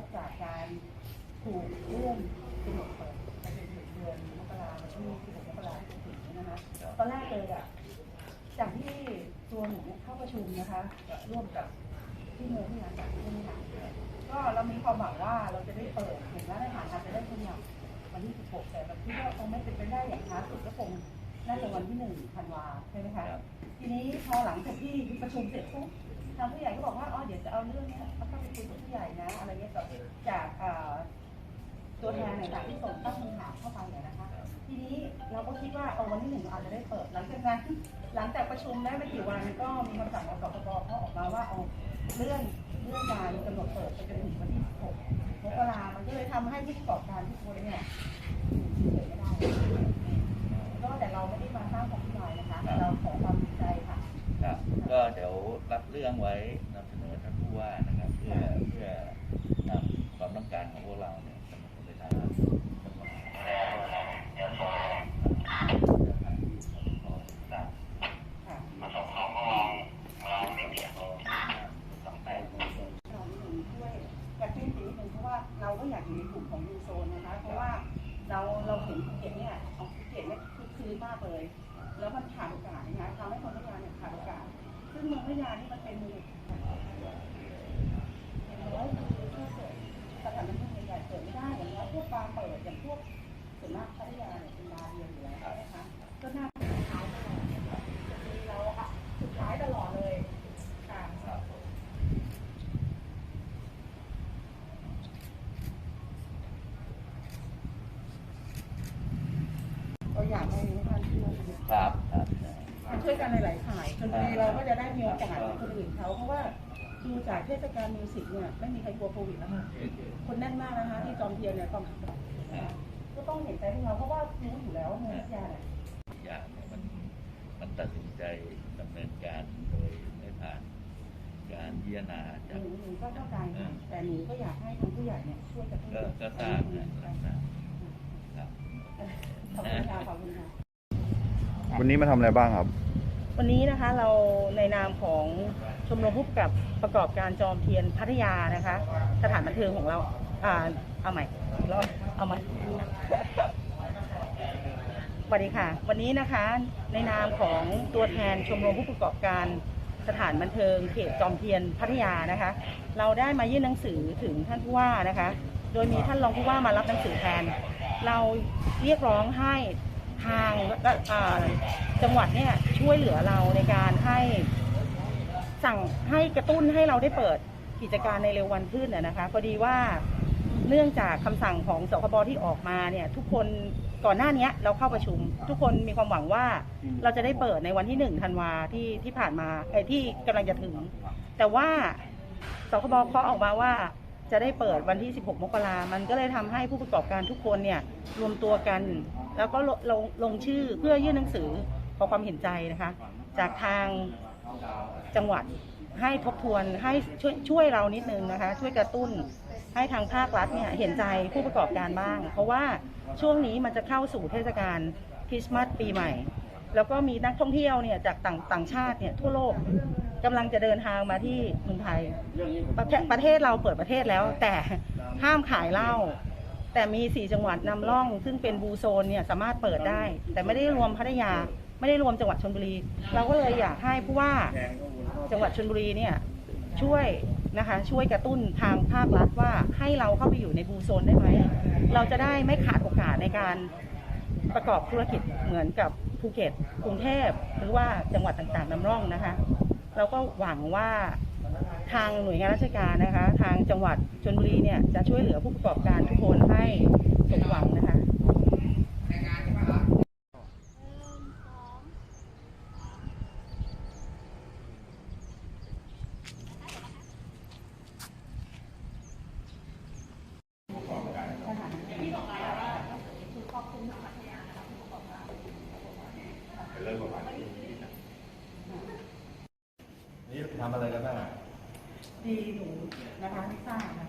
บจากการถูกเลื่อนกำหนดเปิดไปจนถึงเดือนมกราคมวันที่16มกราคมถึงนี้นะคะตอนแรกเลยอะจากที่ตัวหนูเข้าประชุมนะคะร่วมกับที่เมืองที่งานจากที่นี่ค่ะก็เรามีความหวังว่าเราจะได้เปิดเห็นว่าได้ผ่านการจะได้ขยับวันที่ 16 แต่แบบที่ว่าคงไม่เป็นไปได้อย่างช้าสุดก็คงน่าจะวันที่1ธันวาใช่ไหมคะทีนี้พอหลังจากที่ประชุมเสร็จปุ๊บ ทางผู้ใหญ่ก็บอกว่าอ๋อเดี๋ยวจะเอาเรื่องเนี้ยเอาเข้าไปคุยกับผู้ใหญ่นะ อะไรเงี้ยจากจากเอ่อตัวแทนต่างๆที่ส่งตั้งคำถามเข้าไปเนี่ยนะคะ ทีนี้เราก็คิดว่าเออวันที่หนึ่งเราอาจจะได้เปิดหลังจากนั้นหลังจากประชุมได้ไม่กี่วันก็มีคำสั่งของสกบเขาออกมาว่าเอาเลื่อนเลื่อนการกำหนดเปิดไปจนถึงวันที่16มกรามันก็เลยทำให้ผู้ประกอบการทุกคนเนี่ยเฉยไนำเสนอท่านผู้ว่านะครับ เพื่อเพื่อนำความต้องการของพวกเราเนี่ยเสนอไปทางค่ะมาส่งของมองมองเรียบๆสองแปดเราหนึ่งช่วยกระตุ้นนิดนึงเพราะว่าเราก็อยากอยู่ในกลุ่มของยูโซนนะคะ เพราะว่าเราเราเห็นภูเก็ตเนี่ยของภูเก็ตเนี่ยคือคืนมากเลย แล้วมันขาดโอกาสนะคะทำให้คนพัทยาเนี่ยขาดโอกาส ซึ่งเมืองพัทยานี่มันเป็นเมืองอย่างน้อยคือถ้าเกิดสถานบันเทิงใหญ่ๆเปิดไม่ได้อย่างน้อยพวกบาร์เปิดอย่างพวกส่วนมากพัทยาเนี่ยเป็นบาร์เดียวอยู่แล้วนะคะก็น่าจะสุดท้ายตลอดจะมีเราอะสุดท้ายตลอดเลยค่ะก็อยากให้ท่านช่วยครับครับ ช่วยกันหลายๆฝ่ายจนทีเราก็จะได้มีโอกาสเหมือนคนอื่นเขาเพราะว่าดูจากเทศกาลมิวสิกเนี่ยไม่มีใครกลัวโควิดแล้วค่ะคนแน่นมากนะคะ ที่จอมเทียนเนี่ยต้องก็ต้องเห็นใจพวกเราเพราะว่ารู้อยู่แล้วว่าเมืองพัทยาเนี่ยอย่างเนี่ยมันมันตัดสินใจดำเนินการโดยไม่ผ่านการพิจารณาหจาก นูหนูก็เข้าใจค่ะแต่หนูก็อยากให้ทางผู้ใหญ่เนี่ยช่วยกันก็ก็ทราบนะทราบครับ ขอบคุณค่ะขอบคุณค่ะ วันนี้มาทำอะไรบ้างครับ วันนี้นะคะเราในนามของชมรมผู้กับประกอบการจอมเทียนพัทยานะคะ สถานบันเทิงของเราอ่าเอาใหม่อีกรอบเอาใหม่สวัสดีค่ะ วันนี้นะคะในนามของตัวแทนชมรมผู้ประกอบการสถานบันเทิงเขตจอมเทียนพัทยานะคะ เราได้มายื่นหนังสือถึงท่านผู้ว่านะคะ โดยมีท่านรองผู้ว่ามารับหนังสือแทน เราเรียกร้องให้ ทางจังหวัดเนี่ยช่วยเหลือเราในการให้สั่งให้กระตุ้นให้เราได้เปิดกิจการในเร็ววันขึ้นนะนะคะพอดีว่าเนื่องจากคำสั่งของสคบที่ออกมาเนี่ยทุกคนก่อนหน้านี้เราเข้าประชุม ทุกคนมีความหวังว่าเราจะได้เปิดในวันที่หนึ่งธันวาที่ที่ผ่านมาไอ้ที่กำลังจะถึง แต่ว่าสคบเคาะออกมาว่า จะได้เปิดวันที่ 16 มกรามันก็เลยทำให้ผู้ประกอบการทุกคนเนี่ยรวมตัวกัน แล้วก็ลงลงลงชื่อเพื่อยื่นหนังสือขอความเห็นใจนะคะ จากทางจังหวัดให้ทบทวนให้ช่วยช่วยเรานิดนึงนะคะ ช่วยกระตุ้นให้ทางภาครัฐเนี่ยเห็นใจผู้ประกอบการบ้าง เพราะว่าช่วงนี้มันจะเข้าสู่เทศกาลคริสต์มาสปีใหม่ แล้วก็มีนักท่องเที่ยวเนี่ยจากต่างต่างชาติเนี่ยทั่วโลกกำลังจะเดินทางมาที่เมืองไทยประเทศประเทศเราเปิดประเทศแล้ว แต่ห้ามขายเหล้าแต่มีสี่จังหวัดนำร่อง ซึ่งเป็นบูโซนเนี่ยสามารถเปิดได้ แต่ไม่ได้รวมพัทยา ไม่ได้รวมจังหวัดชลบุรี เราก็เลยอยากให้ผู้ว่าจังหวัดชลบุรีเนี่ยช่วยนะคะช่วยกระตุ้นทางภาครัฐว่าให้เราเข้าไปอยู่ในบูโซนได้ไหมเราจะได้ไม่ขาดโอกาสในการประกอบธุรกิจเหมือนกับ ภูเก็ตกรุงเทพหรือว่าจังหวัดต่างๆนำร่องนะคะ เราก็หวังว่าทางหน่วยงานราชการนะคะ ทางจังหวัดชนบุรีเนี่ยจะช่วยเหลือผู้ประกอบการทุกคนให้สมหวังนะคะ นี่ ทำอะไรกันบ้าง ดีหนูนะคะที่ทราบ